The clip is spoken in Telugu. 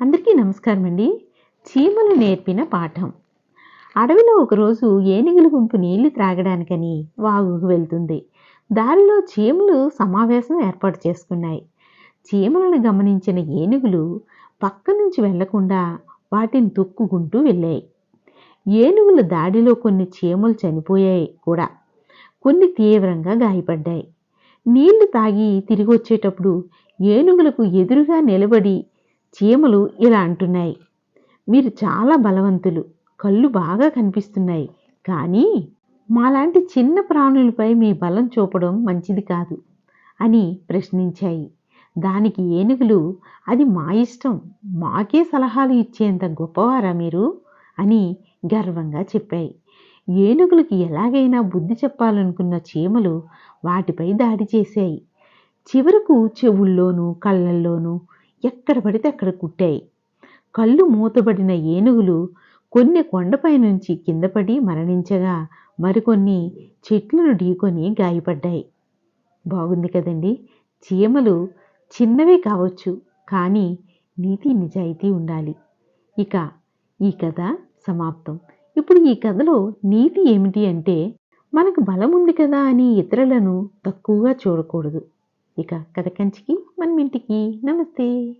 అందరికీ నమస్కారం అండి చీమలు నేర్పిన పాఠం. అడవిలో ఒకరోజు ఏనుగుల గుంపు నీళ్ళు త్రాగడానికని వాగుకు వెళ్తుంది. దారిలో చీమలు సమావేశం ఏర్పాటు చేసుకున్నాయి. చీమలను గమనించిన ఏనుగులు పక్క నుంచి వెళ్ళకుండా వాటిని తొక్కుకుంటూ వెళ్ళాయి. ఏనుగుల దాడిలో కొన్ని చీమలు చనిపోయాయి కూడా. కొన్ని తీవ్రంగా గాయపడ్డాయి. నీళ్ళు తాగి తిరిగి వచ్చేటప్పుడు ఏనుగులకు ఎదురుగా నిలబడి చీమలు ఇలా అంటున్నాయి. మీరు చాలా బలవంతులు. కళ్ళు బాగా కనిపిస్తున్నాయి. కానీ మాలాంటి చిన్న ప్రాణులపై మీ బలం చూపడం మంచిది కాదు అని ప్రశ్నించాయి. దానికి ఏనుగులు అది మా ఇష్టం. మాకే సలహాలు ఇచ్చేంత గొప్పవారా మీరు? అని గర్వంగా చెప్పాయి. ఏనుగులకి ఎలాగైనా బుద్ధి చెప్పాలనుకున్న చీమలు వాటిపై దాడి చేశాయి. చివరకు చెవుల్లోనూ కళ్ళల్లోనూ ఎక్కడ పడితే అక్కడ కుట్టాయి. కళ్ళు మూతబడిన ఏనుగులు కొన్ని కొండపై నుంచి కిందపడి మరణించగా మరికొన్ని చెట్లను ఢీకొని గాయపడ్డాయి. బాగుంది కదండి. చీమలు చిన్నవే కావచ్చు కానీ నీతి నిజాయితీ ఉండాలి. ఇక ఈ కథ సమాప్తం. ఇప్పుడు ఈ కథలో నీతి ఏమిటి అంటే మనకు బలం ఉంది కదా అని ఇతరులను తక్కువగా చూడకూడదు. ఇక కథ కంచికి మన ఇంటికి నమస్తే.